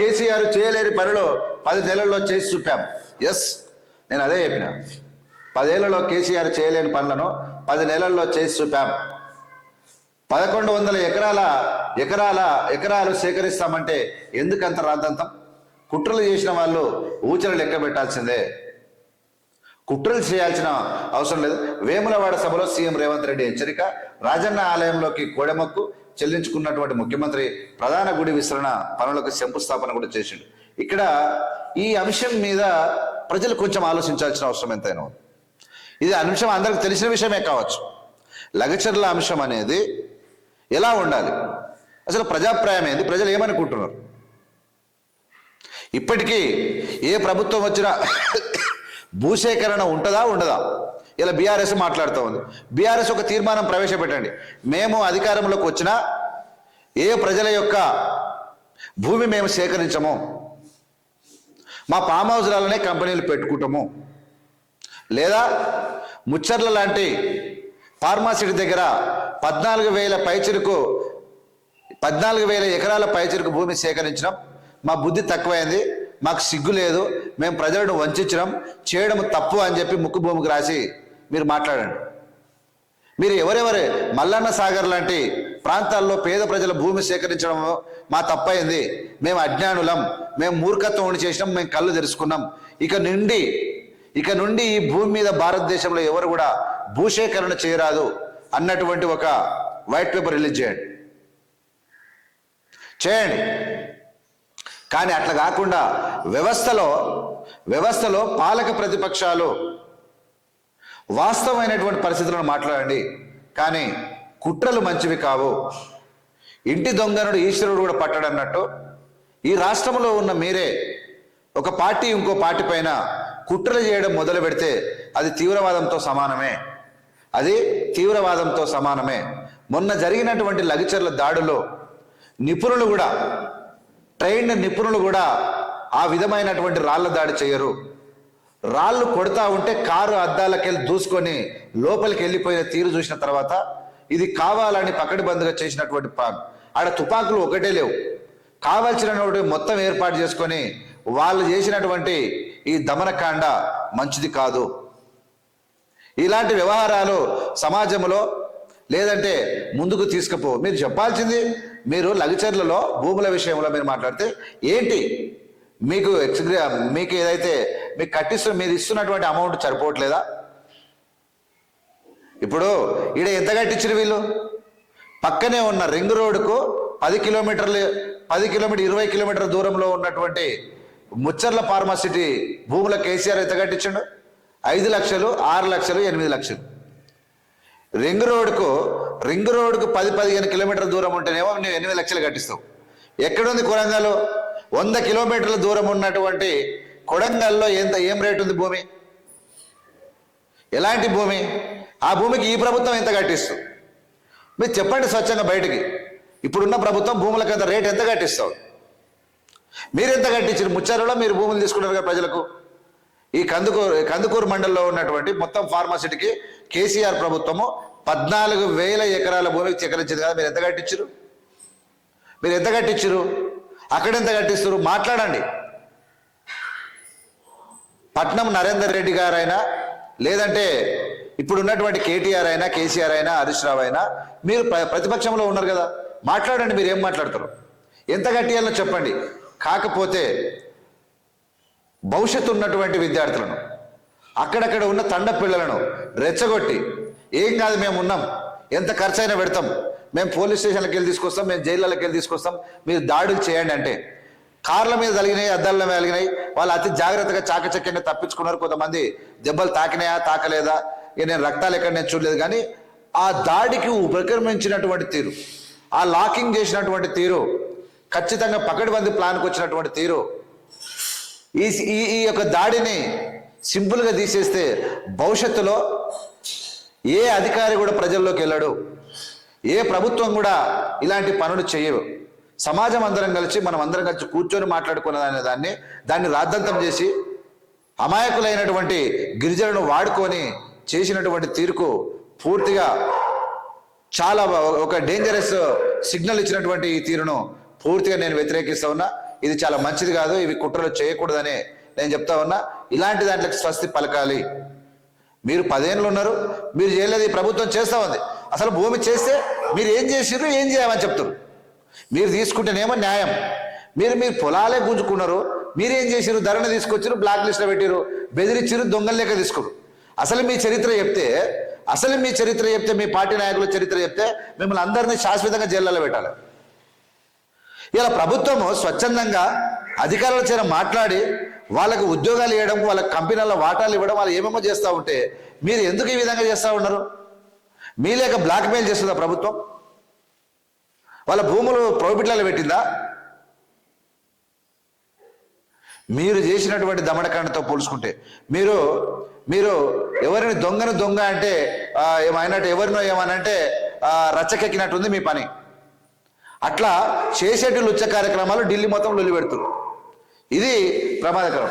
కేసీఆర్ చేయలేని పనిలో పది నెలల్లో చేసి చూపాం. ఎస్ నేను అదే చెప్పిన. పదేళ్ళలో కేసీఆర్ చేయలేని పనులను పది నెలల్లో చేసి చూపాం. పదకొండు వందల ఎకరాల ఎకరాల ఎకరాలు సేకరిస్తామంటే ఎందుకంత రాద్దంతం? కుట్రలు చేసిన వాళ్ళు ఊచలు లెక్క పెట్టాల్సిందే. కుట్రలు చేయాల్సిన అవసరం లేదు. వేములవాడ సభలో సీఎం రేవంత్ రెడ్డి హెచ్చరిక రాజన్న ఆలయంలోకి కోడెమక్కు చెల్లించుకున్నటువంటి ముఖ్యమంత్రి ప్రధాన గుడి విస్తరణ పనులకు శంకుస్థాపన కూడా చేసిండు. ఇక్కడ ఈ అంశం మీద ప్రజలు కొంచెం ఆలోచించాల్సిన అవసరం ఎంతైనా ఉంది. ఇది అంశం అందరికి తెలిసిన విషయమే కావచ్చు. లగచర్ల అంశం అనేది ఎలా ఉండాలి? అసలు ప్రజాప్రాయం ఏంది? ప్రజలు ఏమనుకుంటున్నారు? ఇప్పటికీ ఏ ప్రభుత్వం వచ్చినా భూసేకరణ ఉంటుందా? ఉండదా? ఇలా బీఆర్ఎస్ మాట్లాడుతూ ఉంది. బీఆర్ఎస్ ఒక తీర్మానం ప్రవేశపెట్టండి. మేము అధికారంలోకి వచ్చినా ఏ ప్రజల యొక్క భూమి మేము సేకరించము. మా ఫామ్ హౌస్లలోనే కంపెనీలు పెట్టుకుంటాము. లేదా ముచ్చర్ల లాంటి ఫార్మాసిటీ దగ్గర పద్నాలుగు వేల పైచిరుకు పద్నాలుగు వేల ఎకరాల పైచిరుకు భూమి సేకరించడం మా బుద్ధి తక్కువైంది. మాకు సిగ్గు లేదు. మేము ప్రజలను వంచడం చేయడం తప్పు అని చెప్పి ముక్కు భూమికి రాసి మీరు మాట్లాడండి. మీరు ఎవరెవరు మల్లన్న సాగర్ లాంటి ప్రాంతాల్లో పేద ప్రజల భూమి సేకరించడం మా తప్పైంది. మేము అజ్ఞానులం. మేము మూర్ఖత్వం ఉండి చేసినాం. మేము కళ్ళు తెరుచుకున్నాం. ఇక నుండి ఇక నుండి ఈ భూమి మీద భారతదేశంలో ఎవరు కూడా భూసేకరణ చేయరాదు అన్నటువంటి ఒక వైట్ పేపర్ రిలీజ్ చేయండి. చేయండి. కానీ అట్లా కాకుండా వ్యవస్థలో వ్యవస్థలో పాలక ప్రతిపక్షాలు వాస్తవమైనటువంటి పరిస్థితులను మాట్లాడండి. కానీ కుట్రలు మంచివి కావు. ఇంటి దొంగనుడు ఈశ్వరుడు కూడా పట్టడన్నట్టు ఈ రాష్ట్రంలో ఉన్న మీరే ఒక పార్టీ ఇంకో పార్టీ పైన కుట్రలు చేయడం మొదలు పెడితే అది తీవ్రవాదంతో సమానమే. అది తీవ్రవాదంతో సమానమే. మొన్న జరిగినటువంటి లగిచర్ల దాడులో నిపుణులు కూడా ట్రైన్డ్ నిపుణులు కూడా ఆ విధమైనటువంటి రాళ్ళ దాడి చేయరు. రాళ్ళు కొడతా ఉంటే కారు అద్దాలకెళ్ళి దూసుకొని లోపలికి వెళ్ళిపోయిన తీరు చూసిన తర్వాత ఇది కావాలని పకడ్బందీగా చేసినటువంటి పాన్. ఆడ తుపాకులు ఒకటే లేవు. కావాల్సినటువంటి మొత్తం ఏర్పాటు చేసుకొని వాళ్ళు చేసినటువంటి ఈ దమనకాండ మంచిది కాదు. ఇలాంటి వ్యవహారాలు సమాజంలో లేదంటే ముందుకు తీసుకుపో. మీరు చెప్పాల్సింది మీరు లఘుచర్లలో భూముల విషయంలో మీరు మాట్లాడితే ఏంటి? మీకు ఎక్స్గ్రీ మీకు ఏదైతే మీకు కట్టిస్తున్న మీరు ఇస్తున్నటువంటి అమౌంట్ సరిపోవట్లేదా? ఇప్పుడు ఈడ ఎంత కట్టించారు వీళ్ళు? పక్కనే ఉన్న రింగ్ రోడ్డుకు పది కిలోమీటర్లు పది కిలోమీటర్ ఇరవై కిలోమీటర్ల దూరంలో ఉన్నటువంటి ముచ్చర్ల ఫార్మాసిటీ భూముల కేసీఆర్ ఎంత కట్టించండు? ఐదు లక్షలు ఆరు లక్షలు ఎనిమిది లక్షలు. రింగ్ రోడ్కు రింగ్ రోడ్కు పది పదిహేను కిలోమీటర్ల దూరం ఉంటేనేమో నువ్వు ఎనిమిది లక్షలు కట్టిస్తావు ఎక్కడుంది కొడంగల్ వంద కిలోమీటర్ల దూరం ఉన్నటువంటి కొడంగల్లో ఎంత ఏం రేటు ఉంది భూమి? ఎలాంటి భూమి? ఆ భూమికి ఈ ప్రభుత్వం ఎంత కట్టిస్తుంది మీరు చెప్పండి స్వచ్ఛంగా బయటికి. ఇప్పుడున్న ప్రభుత్వం భూములకు ఎంత రేట్ ఎంత కట్టిస్తావు మీరు ఎంత కట్టించారు? ముచ్చారులో మీరు భూములు తీసుకున్నారు కదా ప్రజలకు? ఈ కందుకూరు కందుకూరు మండలంలో ఉన్నటువంటి మొత్తం ఫార్మాసిటీకి కేసీఆర్ ప్రభుత్వము పద్నాలుగు వేల ఎకరాల భూమికి సేకరించింది కదా మీరు ఎంత కట్టించారు? మీరు ఎంత కట్టించారు? అక్కడ ఎంత కట్టిస్తారు? మాట్లాడండి. పట్నం నరేందర్ రెడ్డి గారైనా లేదంటే ఇప్పుడున్నటువంటి కేటీఆర్ అయినా కేసీఆర్ అయినా హరీష్ రావు అయినా మీరు ప్ర- ప్రతిపక్షంలో ఉన్నారు కదా. మాట్లాడండి మీరు ఏం మాట్లాడతారు? ఎంత గట్టియాలో చెప్పండి. కాకపోతే భవిష్యత్తు ఉన్నటువంటి విద్యార్థులను అక్కడక్కడ ఉన్న తండ పిల్లలను రెచ్చగొట్టి ఏం కాదు మేము ఉన్నాం ఎంత ఖర్చు అయినా పెడతాం మేము పోలీస్ స్టేషన్లకు వెళ్ళి తీసుకొస్తాం మేము జైళ్ళకి వెళ్ళి తీసుకొస్తాం మీరు దాడులు చేయండి అంటే కార్ల మీద తగిలినాయి అద్దాల మీద తగినాయి వాళ్ళు అతి జాగ్రత్తగా చాకచక్యంగా తప్పించుకున్నారు. కొంతమంది దెబ్బలు తాకినాయా తాకలేదా? ఇక నేను రక్తాలు ఎక్కడ నేను చూడలేదు. కానీ ఆ దాడికి ఉపక్రమించినటువంటి తీరు ఆ లాకింగ్ చేసినటువంటి తీరు ఖచ్చితంగా పకడ్బందీ ప్లాన్కి వచ్చినటువంటి తీరు ఈ ఈ యొక్క దాడిని సింపుల్గా తీసేస్తే భవిష్యత్తులో ఏ అధికారి కూడా ప్రజల్లోకి వెళ్ళడు. ఏ ప్రభుత్వం కూడా ఇలాంటి పనులు చేయవు. సమాజం అందరం కలిసి మనం అందరం కలిసి కూర్చొని మాట్లాడుకున్న దాన్ని దాన్ని రాద్దంతం చేసి అమాయకులైనటువంటి గిరిజనులను వాడుకొని చేసినటువంటి తీరుకు పూర్తిగా చాలా ఒక డేంజరస్ సిగ్నల్ ఇచ్చినటువంటి ఈ తీరును పూర్తిగా నేను వ్యతిరేకిస్తా ఉన్నా. ఇది చాలా మంచిది కాదు. ఇవి కుట్రలు చేయకూడదని నేను చెప్తా ఉన్నా. ఇలాంటి దాంట్లోకి స్వస్తి పలకాలి. మీరు పదేళ్ళు ఉన్నారు. మీరు చేయలేదు. ఈ ప్రభుత్వం చేస్తా ఉంది. అసలు భూమి చేస్తే మీరు ఏం చేసిర్రు? ఏం చేయమని చెప్తారు మీరు తీసుకుంటేనేమో న్యాయం. మీరు మీరు పొలాలే గుంజుకున్నారు. మీరేం చేసిరు ధరణ తీసుకొచ్చారు బ్లాక్ లిస్ట్లో పెట్టిరు బెదిరించారు దొంగలు లెక్క తీసుకురు. అసలు మీ చరిత్ర చెప్తే అసలు మీ చరిత్ర చెప్తే మీ పార్టీ నాయకుల చరిత్ర చెప్తే మిమ్మల్ని అందరినీ శాశ్వతంగా జైల్లో పెట్టాలి. ఇలా ప్రభుత్వము స్వచ్ఛందంగా అధికారుల చేత మాట్లాడి వాళ్ళకు ఉద్యోగాలు ఇవ్వడం వాళ్ళ కంపెనీల వాటాలు ఇవ్వడం వాళ్ళు ఏమేమో చేస్తూ ఉంటే మీరు ఎందుకు ఈ విధంగా చేస్తూ ఉన్నారు? మీ లేక బ్లాక్మెయిల్ చేస్తుందా ప్రభుత్వం? వాళ్ళ భూములు ప్రోబిట్లలో పెట్టిందా? మీరు చేసినటువంటి దమడకాండతో పోల్చుకుంటే మీరు మీరు ఎవరిని దొంగను దొంగ అంటే ఏమైనట్టు ఎవరినో ఏమనంటే రచ్చకెక్కినట్టుంది మీ పని. అట్లా చేసేటి లుచ్చ కార్యక్రమాలు ఢిల్లీ మొత్తం లొల్లి పెడుతున్నారు ఇది ప్రమాదకరం.